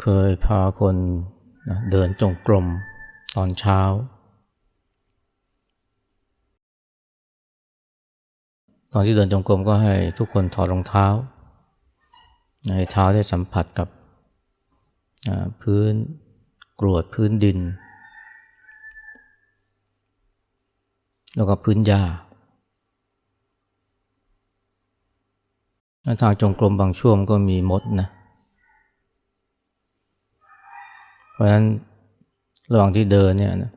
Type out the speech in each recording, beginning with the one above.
เคยพาคนเดินจงกรมตอนเช้า ตอนที่เดินจงกรมก็ให้ทุกคนถอดรองเท้า ให้เท้าได้สัมผัสกับพื้นกรวดพื้นดิน แล้วก็พื้นหญ้าทางจงกรมบางช่วงก็มีมดนะ ราะฉะนั้นระหว่างที่เดินเนี่ยนะ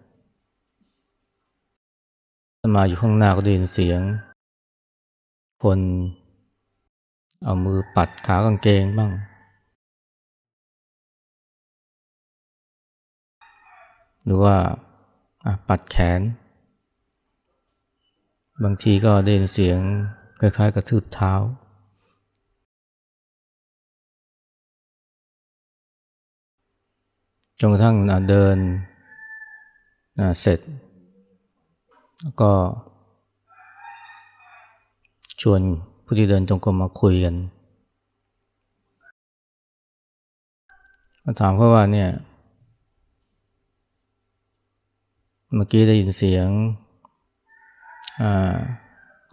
มาอยู่ข้างหน้าก็ได้ยินเสียง คนเอามือปัดขากางเกงบ้าง หรือว่าปัดแขน บางทีก็ได้ยินเสียงคล้ายๆกระทืบเท้า จนกระทั่งเดินเสร็จ ก็ชวนผู้ที่เดินจงกรมมาคุยกันก็ถามเขาว่าเนี่ย เมื่อกี้ได้ยินเสียง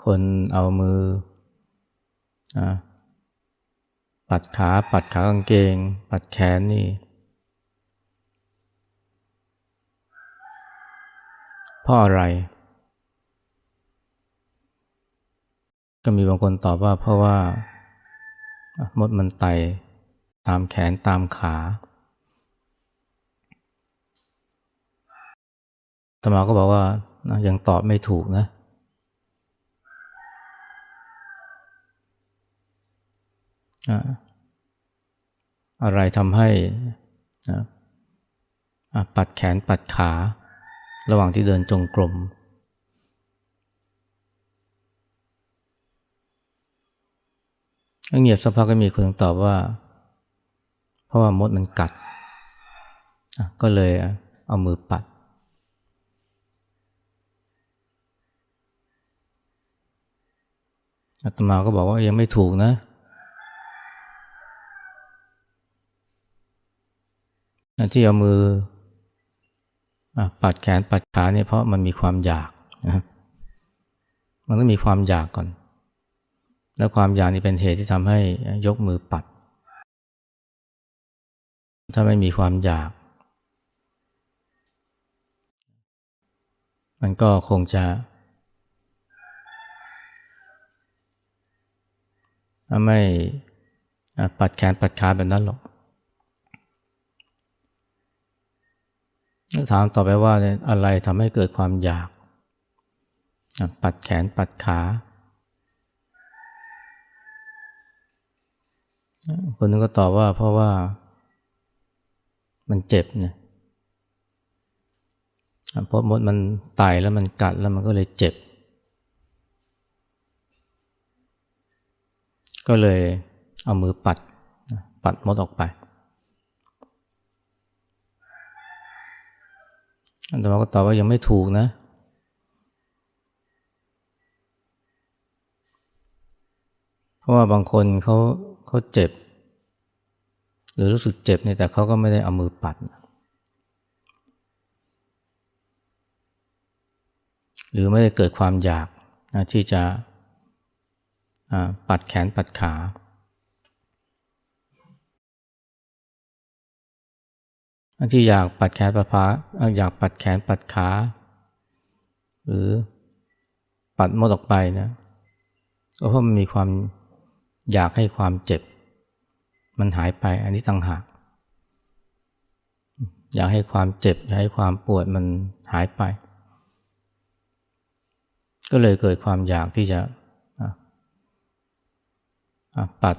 คนเอามืออปัดขา ปัดขากางเกง ปัดแขนนี่ ราะอะไร ก็มีบางคนตอบว่าเพราะว่ามดมันไต่ตามแขนตามขาตมาก็บอกว่ายังตอบไม่ถูกนะ อะไรทำให้ปัดแขนปัดขา ระหว่างที่เดินจงกรม เงียบสักพักก็มีคนตอบว่า เพราะว่ามดมันกัด ก็เลยเอามือปัด อาตมาก็บอกว่ายังไม่ถูกนะที่เอามือ ปัดแขนปัดขาเนี่ยเพราะมันมีความอยากนะมันต้องมีความอยากก่อน แล้วความอยากนี่เป็นเหตุที่ทำให้ยกมือปัด ถ้าไม่มีความอยาก มันก็คงจะไม่ปัดแขนปัดขาแบบนั้นหรอก ถามต่อไปว่าอะไรทำให้เกิดความอยาก ปัดแขนปัดขา คนนึงก็ตอบว่าเพราะว่ามันเจ็บเนี่ยเพราะมดมันไต่แล้วมันกัดแล้วมันก็เลยเจ็บ ก็เลยเอามือปัดปัดมดออกไป อันตมาก็ตอบว่ายังไม่ถูกนะ เพราะว่าบางคนเขาเขาเจ็บ หรือรู้สึกเจ็บเนี่ยแต่เขาก็ไม่ได้เอามือปัด หรือไม่ได้เกิดความอยากนะที่จะปัดแขนปัดขา ที่อยากปัดแขนปัดขาอยากปัดแขนปัดขา หรือปัดมดออกไปนะก็เพราะมันมีความอยากให้ความเจ็บ มันหายไปอันนี้ต่างหาก อยากให้ความเจ็บอยากให้ความปวดมันหายไป ก็เลยเกิดความอยากที่จะปัด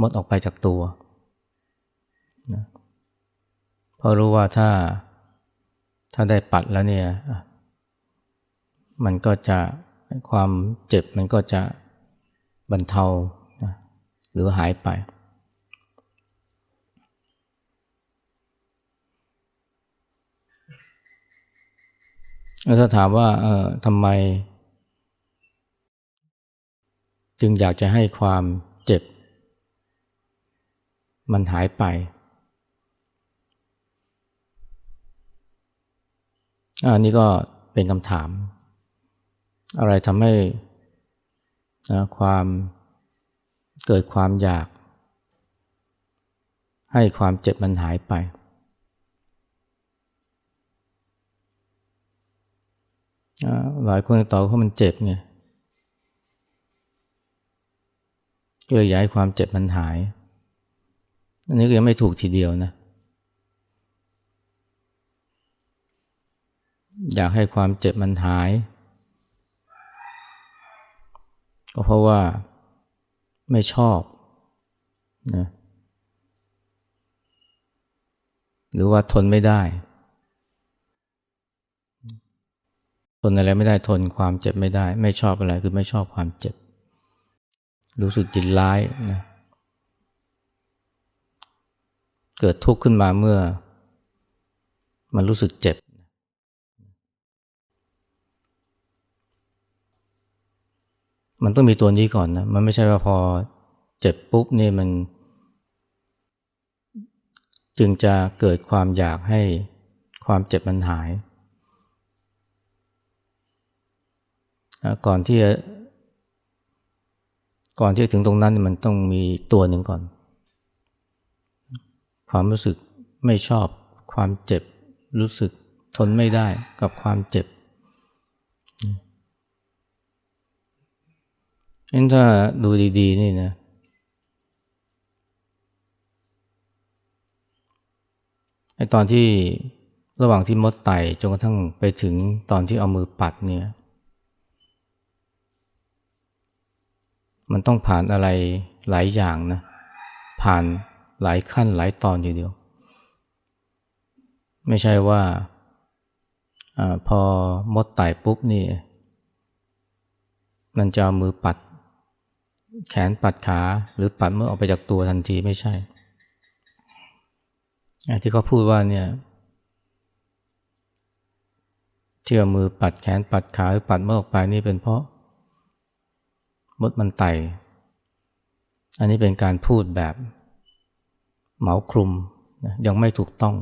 มดออกไปจากตัวนะ ราะรู้ว่าถ้าถ้าได้ปัดแล้วเนี่ยมันก็จะความเจ็บมันก็จะบรรเทาหรือหายไป แล้วถ้าถามว่าเออทำไม จึงอยากจะให้ความเจ็บ มันหายไป อันนี้ก็เป็นคำถาม อะไรทำให้นะความเกิดความอยาก ให้ความเจ็บมันหายไป หลายคนตอบว่ามันเจ็บไงก็เลยอยากให้ความเจ็บมันหาย อันนี้ก็ยังไม่ถูกทีเดียวนะ อยากให้ความเจ็บมันหาย ก็เพราะว่าไม่ชอบนะหรือว่าทนไม่ได้ ทนอะไรไม่ได้ทนความเจ็บไม่ได้ ไม่ชอบอะไรคือไม่ชอบความเจ็บ รู้สึกจิตร้ายนะเกิดทุกข์ขึ้นมาเมื่อ มันรู้สึกเจ็บ มันต้องมีตัวนี้ก่อนนะ มันไม่ใช่ว่าพอเจ็บปุ๊บนี่มัน จึงจะเกิดความอยากให้ความเจ็บมันหาย ก่อนที่จะก่อนที่จะถึงตรงนั้นมันต้องมีตัวหนึ่งก่อน ความรู้สึกไม่ชอบความเจ็บ รู้สึกทนไม่ได้กับความเจ็บ งั้นถ้าดูดีๆนี่นะ ไอตอนที่ระหว่างที่มดไต่จนกระทั่งไปถึงตอนที่เอามือปัดเนี่ย มันต้องผ่านอะไรหลายอย่างนะ ผ่านหลายขั้นหลายตอนทีเดียว ไม่ใช่ว่าอพอมดไต่ปุ๊บนี่มันจะมือปัด แขนปัดขาหรือปัดเมื่อออกไปจากตัวทันทีไม่ใช่ ที่เขาพูดว่าเนี่ยเที่เอมือปัดแขนปัดขาหรือปัดเมื่อออกไปนี่เป็นเพราะมดมันไต่ อันนี้เป็นการพูดแบบเหมาคลุมยังไม่ถูกต้อง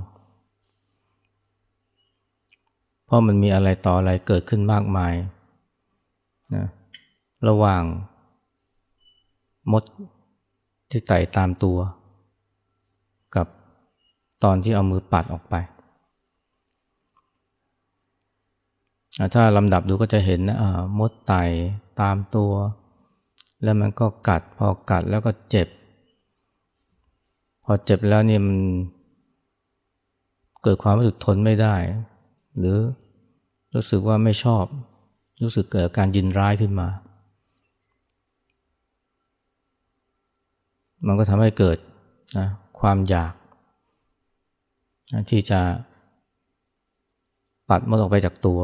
เพราะมันมีอะไรต่ออะไรเกิดขึ้นมากมายนะระหว่าง มดที่ไต่ตามตัว กับตอนที่เอามือปัดออกไป ถ้าลำดับดูก็จะเห็นนะมดไต่ตามตัว แล้วมันก็กัดพอกัดแล้วก็เจ็บ พอเจ็บแล้วนี่มันเกิดความรู้สึกทนไม่ได้ หรือรู้สึกว่าไม่ชอบ รู้สึกเกิดการยินร้ายขึ้นมา มันก็ทำให้เกิดนะความอยากที่จะปัดมดออกไปจากตัว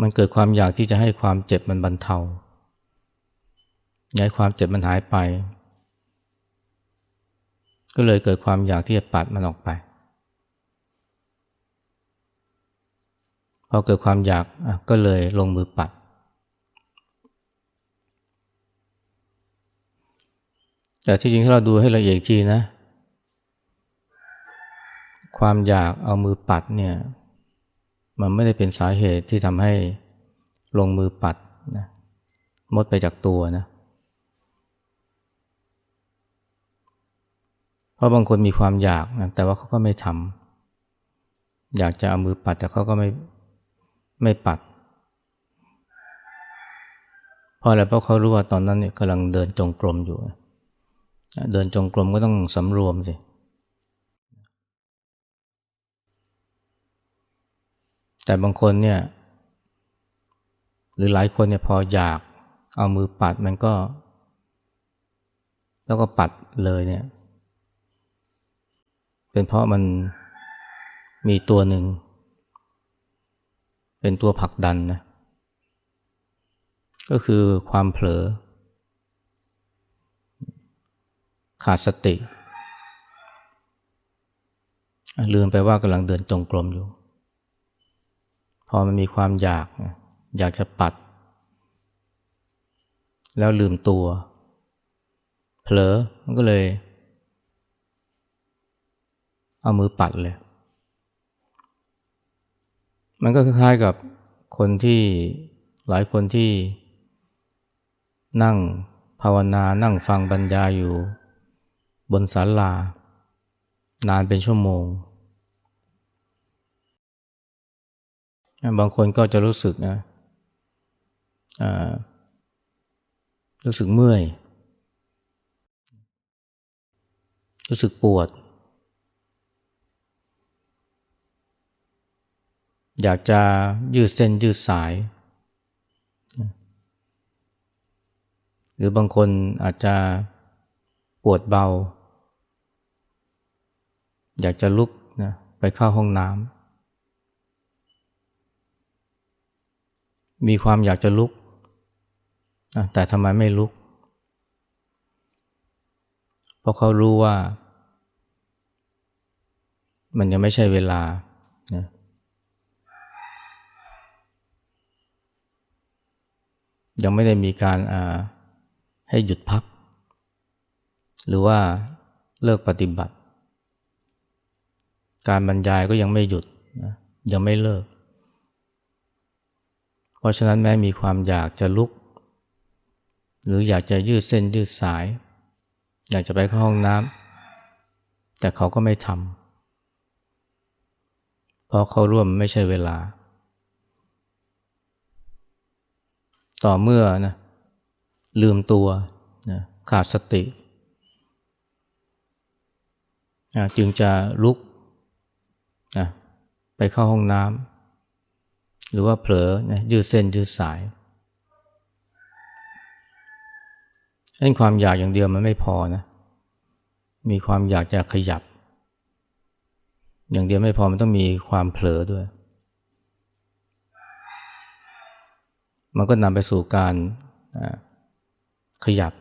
มันเกิดความอยากที่จะให้ความเจ็บมันบรรเทาอยากความเจ็บมันหายไป ก็เลยเกิดความอยากที่จะปัดมันออกไป พอเกิดความอยากก็เลยลงมือปัด แต่ที่จริงถ้าเราดูให้ละเอียดจีนะ ความอยากเอามือปัดเนี่ย มันไม่ได้เป็นสาเหตุที่ทำให้ลงมือปัดนะมดไปจากตัวนะ เพราะบางคนมีความอยากนะแต่ว่าเขาก็ไม่ทำอยากจะเอามือปัด แต่เขาก็ไม่ไม่ปัดเพราะอะไรเพราะเขารู้ว่าตอนนั้นเนี่ยกำลังเดินจงกรมอยู่ เดินจงกรมก็ต้องสำรวมสิ แต่บางคนเนี่ย หรือหลายคนเนี่ยพออยากเอามือปัดมันก็ แล้วก็ปัดเลยเนี่ย เป็นเพราะมันมีตัวหนึ่ง เป็นตัวผลักดันนะ ก็คือความเผลอ ขาดสติ ลืมไปว่ากำลังเดินจงกรมอยู่ พอมันมีความอยาก อยากจะปัด แล้วลืมตัว เผลอมันก็เลย เอามือปัดเลย มันก็คล้ายๆกับคนที่หลายคนที่นั่งภาวนานั่งฟังบรรยายอยู่ บนศาลา นานเป็นชั่วโมง บางคนก็จะรู้สึกนะรู้สึกเมื่อย รู้สึกปวด อยากจะยืดเส้นยืดสาย หรือบางคนอาจจะปวดเบา อยากจะลุกนะไปเข้าห้องน้ำมีความอยากจะลุกแต่ทำไมไม่ลุก เพราะเขารู้ว่า มันยังไม่ใช่เวลานะยังไม่ได้มีการให้หยุดพัก หรือว่าเลิกปฏิบัติ การบรรยายก็ยังไม่หยุดนะยังไม่เลิก เพราะฉะนั้นแม้มีความอยากจะลุก หรืออยากจะยืดเส้นยืดสาย อยากจะไปเข้าห้องน้ำแต่เขาก็ไม่ทำเพราะเขาร่วมไม่ใช่เวลา ต่อเมื่อนะลืมตัวนะขาดสติ จึงจะลุก นะไปเข้าห้องน้ำหรือว่าเผลอนะยืดเส้นยืดสายนั่นความอยากอย่างเดียวมันไม่พอนะ มีความอยากจะขยับ อย่างเดียวไม่พอมันต้องมีความเผลอด้วย มันก็นำไปสู่การขยับ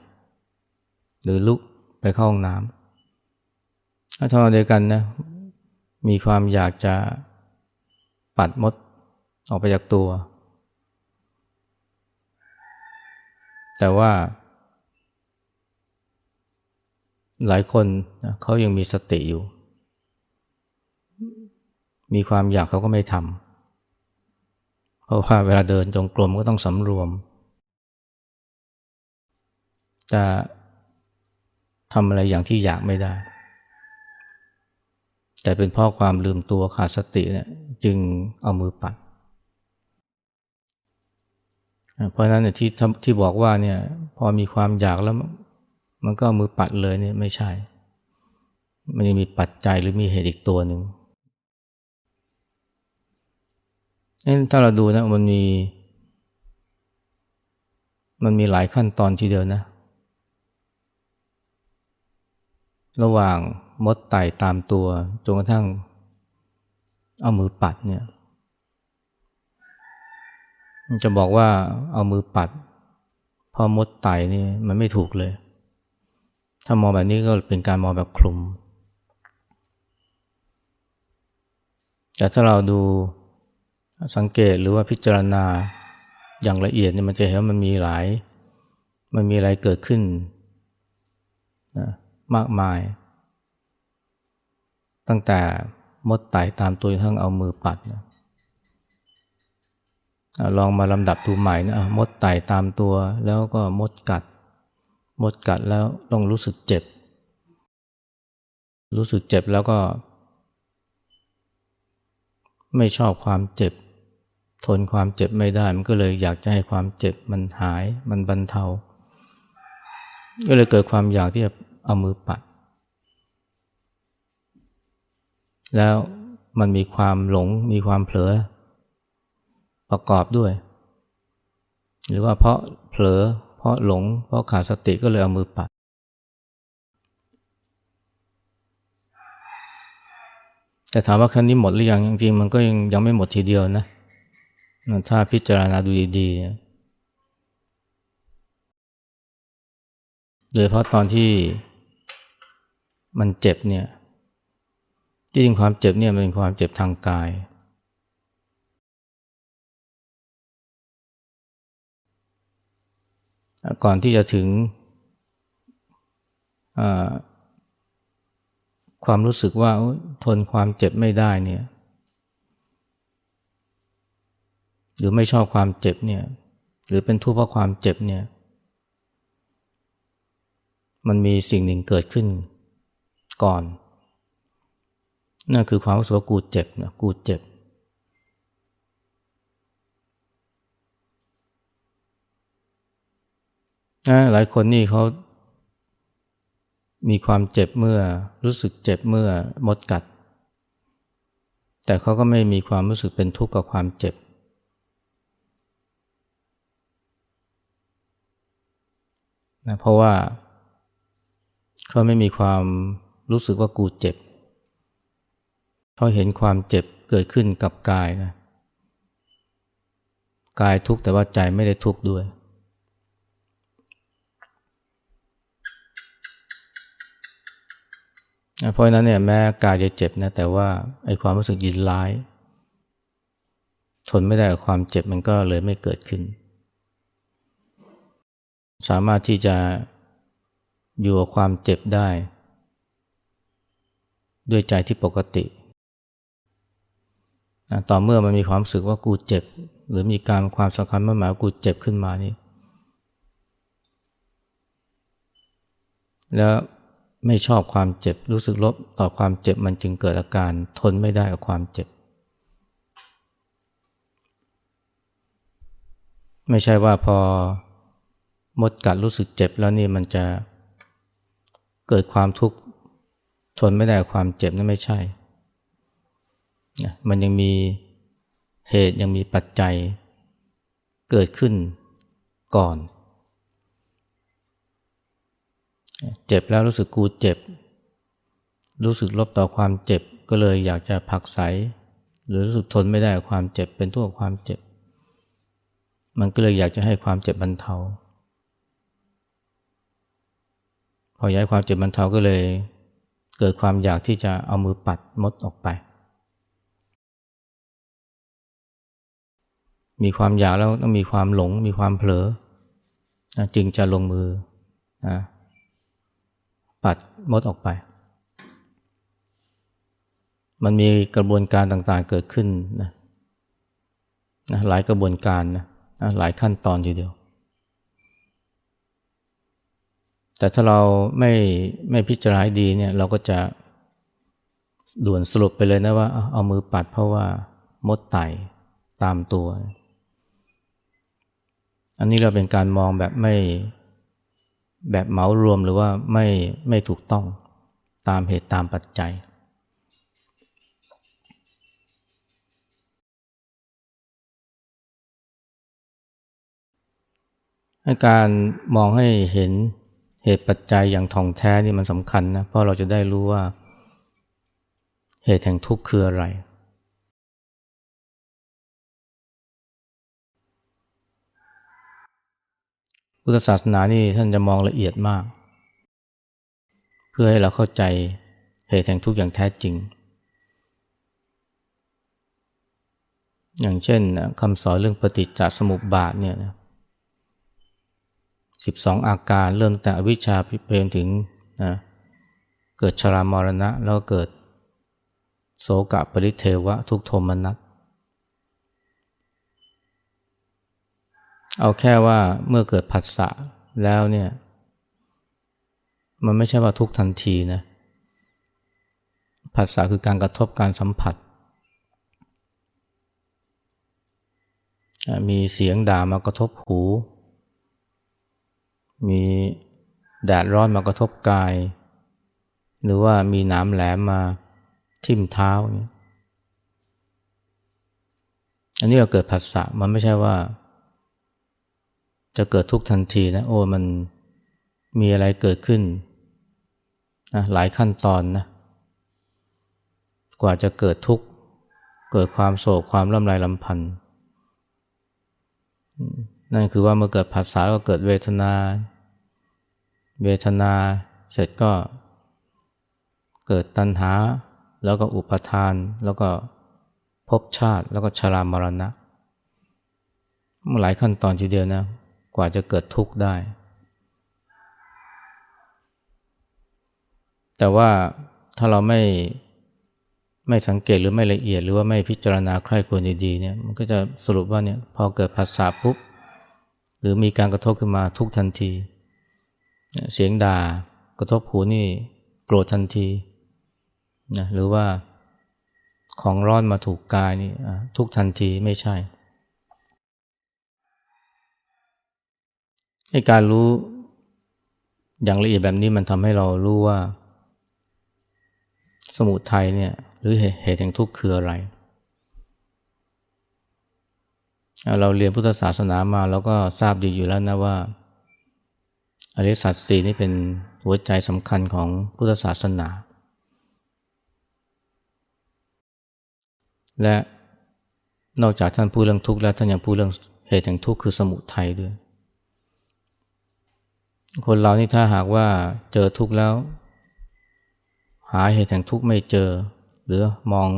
หรือลุกไปเข้าห้องน้ำถ้าทำเดียวกันนะ มีความอยากจะปัดมดออกไปจากตัว แต่ว่า หลายคนเขายังมีสติอยู่ มีความอยากเขาก็ไม่ทำเพราะว่าเวลาเดินจงกรมก็ต้องสำรวม จะทำอะไรอย่างที่อยากไม่ได้ แต่เป็นเพราะความลืมตัวขาดสติเนี่ยจึงเอามือปัด เพราะนั้นเนี่ยที่ที่บอกว่าเนี่ยพอมีความอยากแล้วมันก็มือปัดเลยเนี่ยไม่ใช่ มันยังมีปัจจัยหรือมีเหตุอีกตัวหนึ่งถ้าเราดูนะมันมีมันมีหลายขั้นตอนทีเดียวนะ ระหว่าง มดไต่ตามตัวจนกระทั่งเอามือปัดเนี่ยจะบอกว่าเอามือปัดพอมดไต่นี่มันไม่ถูกเลย ถ้ามองแบบนี้ก็เป็นการมองแบบคลุม แต่ถ้าเราดูสังเกตหรือว่าพิจารณาอย่างละเอียดเนี่ยมันจะเห็นว่ามันมีหลาย มันมีอะไรเกิดขึ้นนะมากมาย ตั้งแต่มดไต่ตามตัวทั้งเอามือปัดนะลองมาลำดับดูใหม่นะมดไต่ตามตัวแล้วก็มดกัด มดกัดแล้วต้องรู้สึกเจ็บ รู้สึกเจ็บแล้วก็ ไม่ชอบความเจ็บ ทนความเจ็บไม่ได้ มันก็เลยอยากจะให้ความเจ็บมันหายมันบรรเทา ก็เลยเกิดความอยากที่จะเอามือปัด แล้วมันมีความหลงมีความเผลอ ประกอบด้วย หรือว่าเพราะเผลอ เพราะหลง เพราะขาดสติก็เลยเอามือปัด แต่ถามว่าครั้นี้หมดหรือยังจริงๆมันก็ยังยังไม่หมดทีเดียวนะ ถ้าพิจารณาดูดีๆโดยเพราะตอนที่มันเจ็บเนี่ย จริงความเจ็บเนี่ยมันเป็นความเจ็บทางกาย ก่อนที่จะถึงความรู้สึกว่าทนความเจ็บไม่ได้เนี่ยหรือไม่ชอบความเจ็บเนี่ยหรือเป็นทุกข์เพราะความเจ็บเนี่ยมันมีสิ่งหนึ่งเกิดขึ้นก่อน นั่นคือความรู้สึกว่ากูเจ็บนะกูเจ็บ หลายคนนี่เขามีความเจ็บเมื่อรู้สึกเจ็บเมื่อมดกัด แต่เขาก็ไม่มีความรู้สึกเป็นทุกข์กับความเจ็บ นะเพราะว่าเขาไม่มีความรู้สึกว่ากูเจ็บ เขาเห็นความเจ็บเกิดขึ้นกับกายนะกายทุกข์แต่ว่าใจไม่ได้ทุกข์ด้วย เพราะนั้นเนี่ยแม้กายจะเจ็บนะแต่ว่าไอ้ความรู้สึกยินร้าย ทนไม่ได้กับความเจ็บมันก็เลยไม่เกิดขึ้น สามารถที่จะอยู่กับความเจ็บได้ ด้วยใจที่ปกติ ต่อเมื่อมันมีความรู้สึกว่ากูเจ็บ หรือมีการความสำคัญมั่นหมายว่ากูเจ็บขึ้นมานี่แล้วไม่ชอบความเจ็บรู้สึกลบต่อความเจ็บมันจึงเกิดอาการทนไม่ได้กับความเจ็บ ไม่ใช่ว่าพอมดกัดรู้สึกเจ็บแล้วนี่มันจะเกิดความทุกข์ทนไม่ได้กับความเจ็บนั่นไม่ใช่ มันยังมีเหตุยังมีปัจจัยเกิดขึ้นก่อน เจ็บแล้วรู้สึกกูเจ็บ รู้สึกลบต่อความเจ็บก็เลยอยากจะผักใส หรือรู้สึกทนไม่ได้กับความเจ็บเป็นตัวความเจ็บ มันก็เลยอยากจะให้ความเจ็บบรรเทาพอย้ายความเจ็บบรรเทาก็เลย เกิดความอยากที่จะเอามือปัดมดออกไป มีความอยากแล้วต้องมีความหลง มีความเผลอจึงจะลงมือนะปัดมดออกไป มันมีกระบวนการต่างๆเกิดขึ้นนะนะหลายกระบวนการนะหลายขั้นตอนทีเดียว แต่ถ้าเราไม่ไม่พิจารณาดีเนี่ยเราก็จะด่วนสรุปไปเลยนะว่าเอามือปัดเพราะว่ามดไต่ตามตัว อันนี้เราเป็นการมองแบบไม่แบบเหมารวมหรือว่าไม่ไม่ถูกต้องตามเหตุตามปัจจัย การมองให้เห็นเหตุปัจจัยอย่างท่องแท้นี่มันสำคัญนะ เพราะเราจะได้รู้ว่าเหตุแห่งทุกข์คืออะไร พุทธศาสนานี่ท่านจะมองละเอียดมาก เพื่อให้เราเข้าใจเหตุแห่งทุกข์อย่างแท้จริง อย่างเช่นคำสอนเรื่องปฏิจจสมุปบาทเนี่ยสิบสองอาการเริ่มแต่อวิชชาพิเพนถึงนะเกิดชรามรณะ แล้วก็เกิดโสกะปริเทวะทุกโทมนัส เอาแค่ว่าเมื่อเกิดผัสสะแล้วเนี่ย มันไม่ใช่ว่าทุกทันทีนะผัสสะคือการกระทบการสัมผัส มีเสียงด่ามากระทบหู มีแดดร้อนมากระทบกาย หรือว่ามีน้ำแหลมมาทิ่มเท้าเนี่ยอันนี้เราเกิดผัสสะมันไม่ใช่ว่า จะเกิดทุกทันทีนะ โอ้มันมีอะไรเกิดขึ้นนะหลายขั้นตอนนะกว่าจะเกิดทุกข์ เกิดความโศกความร่ำไรลำพันธ์นั่นคือว่าเมื่อเกิดภาษาก็เกิดเวทนา เวทนาเสร็จก็เกิดตัณหา แล้วก็อุปทาน แล้วก็ภพชาติ แล้วก็ชรามรณะหลายขั้นตอนทีเดียวนะ กว่าจะเกิดทุกข์ได้ แต่ว่าถ้าเราไม่ไม่สังเกตหรือไม่ละเอียด หรือว่าไม่พิจารณาใคร่ควรดีๆเนี่ยมันก็จะสรุปว่าเนี่ยพอเกิดภาษาปุ๊บหรือมีการกระทบขึ้นมาทุกทันที เสียงด่ากระทบหูนี่โกรธทันทีนะหรือว่าของร้อนมาถูกกายนี่ทุกทันทีไม่ใช่ ให้การรู้อย่างละเอียดแบบนี้มันทำให้เรารู้ว่า สมุทัยเนี่ยหรือเหตุแห่งทุกข์คืออะไร เราเรียนพุทธศาสนามาแล้วก็ทราบดีอยู่แล้วนะว่าอริสัตสีนี่เป็นหัวใจสำคัญของพุทธศาสนา และนอกจากท่านพูดเรื่องทุกข์แล้วท่านยังพูดเรื่องเหตุแห่งทุกข์คือสมุทัยด้วย คนเรานี่ถ้าหากว่าเจอทุกข์แล้ว หาเหตุแห่งทุกข์ไม่เจอ หรือมอง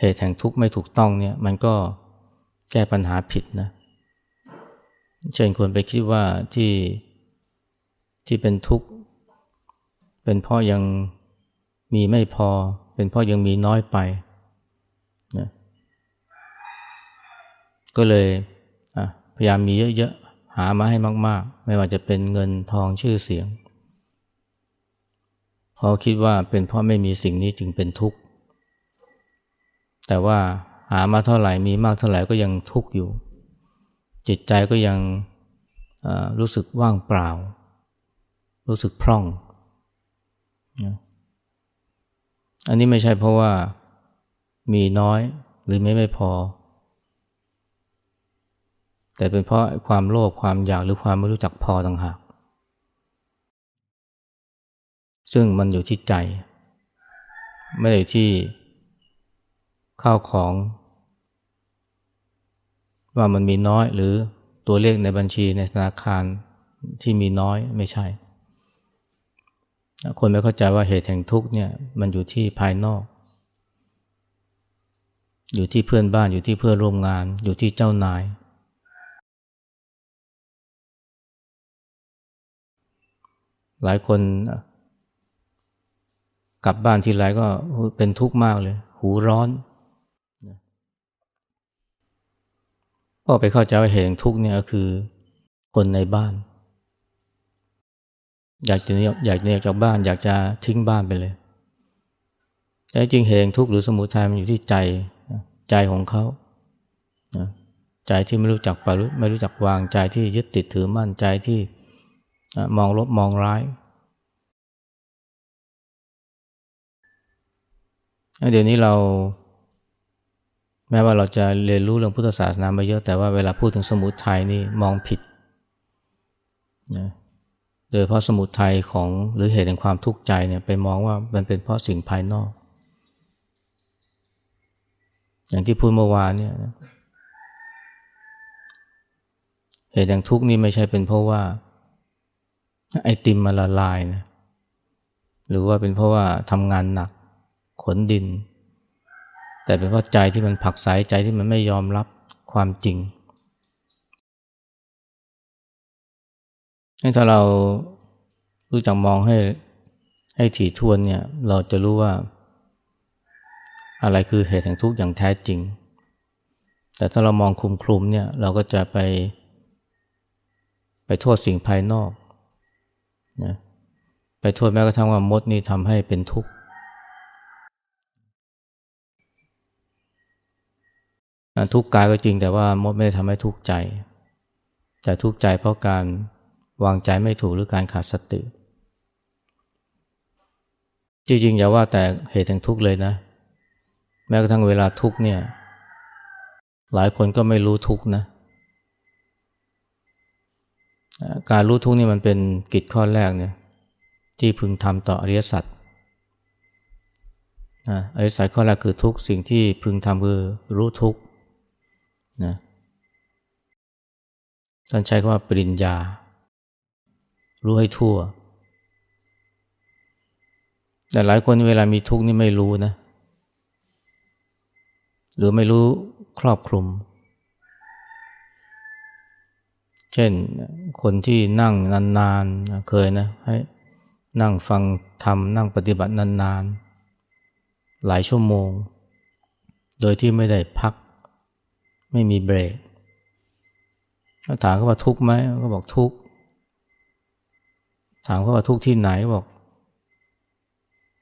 เหตุแห่งทุกข์ไม่ถูกต้องเนี่ยมันก็แก้ปัญหาผิดนะ เช่นควรไปคิดว่าที่ที่เป็นทุกข์ เป็นเพราะยังมีไม่พอ เป็นเพราะยังมีน้อยไปนะก็เลยพยายามมีเยอะ หามาให้มาก ๆ ไม่ว่าจะเป็นเงินทองชื่อเสียงพอคิดว่าเป็นเพราะไม่มีสิ่งนี้จึงเป็นทุกข์ แต่ว่าหามาเท่าไหร่มีมากเท่าไหร่ก็ยังทุกข์อยู่ จิตใจก็ยังรู้สึกว่างเปล่า รู้สึกพร่องอันนี้ไม่ใช่เพราะว่ามีน้อยหรือไม่ไม่พอ แต่เป็นเพราะความโลภความอยากหรือความไม่รู้จักพอต่างหากซึ่งมันอยู่ที่ใจ ไม่ได้ที่ข้าวของ ว่ามันมีน้อยหรือตัวเลขในบัญชีในธนาคารที่มีน้อยไม่ใช่ คนไม่เข้าใจว่าเหตุแห่งทุกข์เนี่ยมันอยู่ที่ภายนอก อยู่ที่เพื่อนบ้านอยู่ที่เพื่อนร่วมงาน อยู่ที่เจ้านาย หลายคนกลับบ้านทีไรก็เป็นทุกข์มากเลย หูร้อนก็ไปเข้าใจว่าเหตุทุกข์เนี่ยก็คือคนในบ้าน อยากจะอยากจะออกจากบ้าน อยากจะทิ้งบ้านไปเลย แต่จริงเหตุทุกข์หรือสมุทัยมันอยู่ที่ใจใจของเขาใจที่ไม่รู้จักปรุไม่รู้จักวางใจที่ยึดติดถือมั่นใจที่ มองลบมองร้าย เดี๋ยวนี้เรา แม้ว่าเราจะเรียนรู้เรื่องพุทธศาสนามาเยอะแต่ว่าเวลาพูดถึงสมุทัยนี่มองผิดนะโดยเพราะสมุทัยของหรือเหตุแห่งความทุกข์ใจเนี่ยไปมองว่ามันเป็นเพราะสิ่งภายนอก อย่างที่พูดเมื่อวานเนี่ยเหตุแห่งทุกข์นี่ไม่ใช่เป็นเพราะว่า ไอติมมาละลายนะหรือว่าเป็นเพราะว่าทำงานหนักขนดิน แต่เป็นเพราะใจที่มันผักใสใจที่มันไม่ยอมรับความจริงถ้าเรารู้จักมองให้ให้ถี่ถ้วนเนี่ย เราจะรู้ว่า อะไรคือเหตุแห่งทุกข์อย่างแท้จริง แต่ถ้าเรามองคลุมคลุมเนี่ย เราก็จะไป ไปโทษสิ่งภายนอก นะไปโทษแม้กระทั่งว่ามดนี่ทำให้เป็นทุกข์ทุกข์กายก็จริงแต่ว่ามดไม่ได้ทำให้ทุกข์ใจ แต่ทุกข์ใจเพราะการวางใจไม่ถูกหรือการขาดสติ จริงๆอย่าว่าแต่เหตุแห่งทุกข์เลยนะ แม้กระทั่งเวลาทุกข์เนี่ย หลายคนก็ไม่รู้ทุกข์นะ การรู้ทุกข์นี่มันเป็นกิจข้อแรกเนี่ยที่พึงทำต่ออริยสัจอริยสัจข้อแรกคือทุกสิ่งที่พึงทำคือรู้ทุกข์นะท่านใช้คำว่าปริญญา รู้ให้ทั่ว แต่หลายคนเวลามีทุกข์นี่ไม่รู้นะ หรือไม่รู้ครอบคลุม เช่นคนที่นั่งนานๆเคยนะให้นั่งฟังธรรมนั่งปฏิบัตินานๆ หลายชั่วโมง โดยที่ไม่ได้พัก ไม่มีเบรกถามเขาว่าทุกข์ไหมเขาบอกทุกข์ถามเขาว่าทุกข์ที่ไหนบอก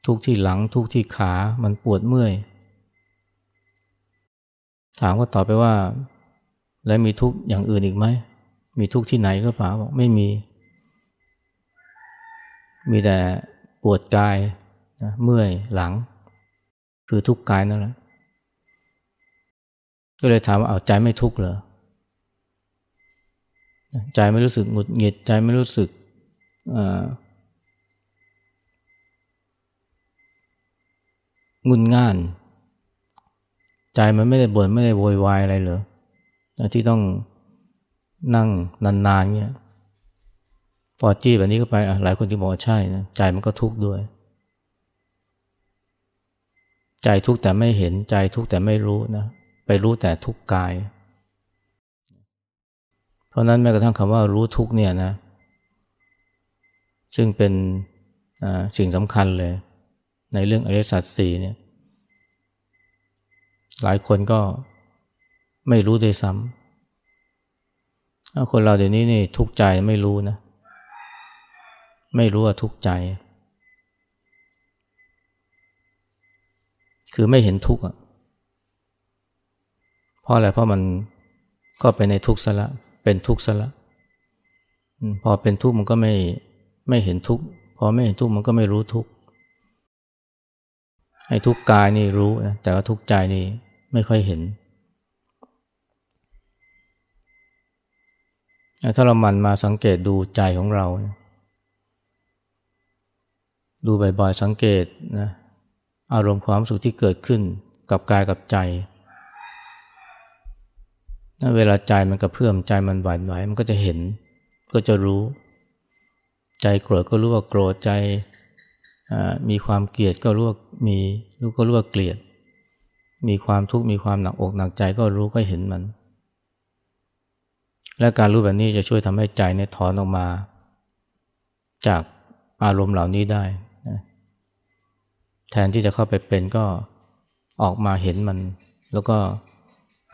ทุกข์ที่หลังทุกข์ที่ขามันปวดเมื่อย ถามก็ตอบไปว่า แล้วมีทุกข์อย่างอื่นอีกไหม มีทุกข์ที่ไหนก็เปล่าบอกไม่มี มีแต่ปวดกายนะเมื่อยหลัง คือทุกข์กายนั่นแหละก็เลยถามว่าเอาใจไม่ทุกข์เหรอใจไม่รู้สึกหงุดหงิดใจไม่รู้สึกงุนง่าน ใจมันไม่ได้บ่นไม่ได้โวยวายอะไรเหรอที่ต้อง นั่งนานๆเงี้ยพอจี้แบบนี้ก็ไปหลายคนที่บอกว่าใช่นะใจมันก็ทุกข์ด้วย ใจทุกข์แต่ไม่เห็นใจทุกข์แต่ไม่รู้นะไปรู้แต่ทุกข์กาย เพราะนั้นแม้กระทั่งคำว่ารู้ทุกข์เนี่ยนะ ซึ่งเป็นสิ่งสำคัญเลย ในเรื่องอริยสัจสี่เนี่ย หลายคนก็ไม่รู้ด้วยซ้ำ คนเราเดี๋ยวนี้นี่ทุกข์ใจไม่รู้นะ ไม่รู้ว่าทุกข์ใจ คือไม่เห็นทุกข์อะเพราะอะไรเพราะมันก็ไปในทุกข์ซะละเป็นทุกข์ซะละพอเป็นทุกข์มันก็ไม่ไม่เห็นทุกข์พอไม่เห็นทุกข์มันก็ไม่รู้ทุกข์ให้ทุกข์กายนี่รู้นะแต่ว่าทุกข์ใจนี่ไม่ค่อยเห็น ถ้าเรามันมาสังเกตดูใจของเรา ดูบ่อยๆสังเกตนะอารมณ์ความสุขที่เกิดขึ้นกับกายกับใจเวลาใจมันกระเพื่อมใจมันหวั่นไหวมันก็จะเห็น ก็จะรู้ ใจโกรธก็รู้ว่าโกรธใจมีความเกลียดก็รู้ว่ามีรู้ก็รู้ว่าเกลียด มีความทุกข์มีความหนักอกหนักใจก็รู้ก็เห็นมัน และการรู้แบบนี้จะช่วยทำให้ใจเนี่ยถอนออกมา จากอารมณ์เหล่านี้ได้แทนที่จะเข้าไปเป็นก็ออกมาเห็นมัน แล้วก็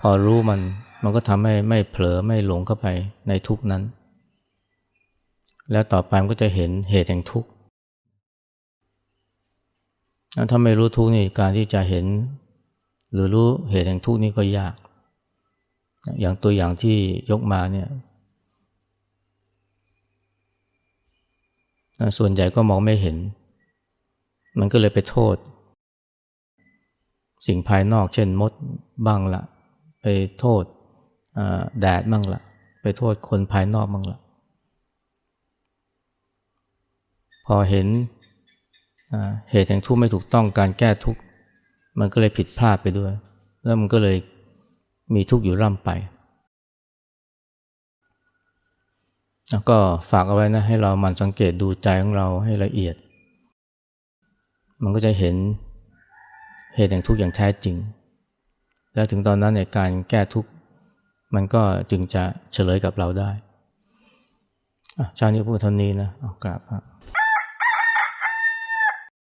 พอรู้มัน มันก็ทำให้ไม่เผลอไม่หลงเข้าไปในทุกนั้น แล้วต่อไปมันก็จะเห็นเหตุแห่งทุกข์ถ้าไม่รู้ทุกข์นี่การที่จะเห็น หรือรู้เหตุแห่งทุกข์นี้ก็ยาก อย่างตัวอย่างที่ยกมาเนี่ยส่วนใหญ่ก็มองไม่เห็น มันก็เลยไปโทษ สิ่งภายนอกเช่นมดบ้างละ ไปโทษแดดบ้างละ ไปโทษคนภายนอกบ้างละ พอเห็นเหตุแห่งทุกข์ไม่ถูกต้องการแก้ทุกข์ มันก็เลยผิดพลาดไปด้วย แล้วมันก็เลย มีทุกข์อยู่ร่ำไป แล้วก็ฝากเอาไว้นะ ให้เรามันสังเกตดูใจของเราให้ละเอียด มันก็จะเห็นเหตุแห่งทุกข์อย่างแท้จริง แล้วถึงตอนนั้นในการแก้ทุกข์มันก็จึงจะเฉลยกับเราได้ชาวนี้พูดเท่านี้นะ เอากราบครับ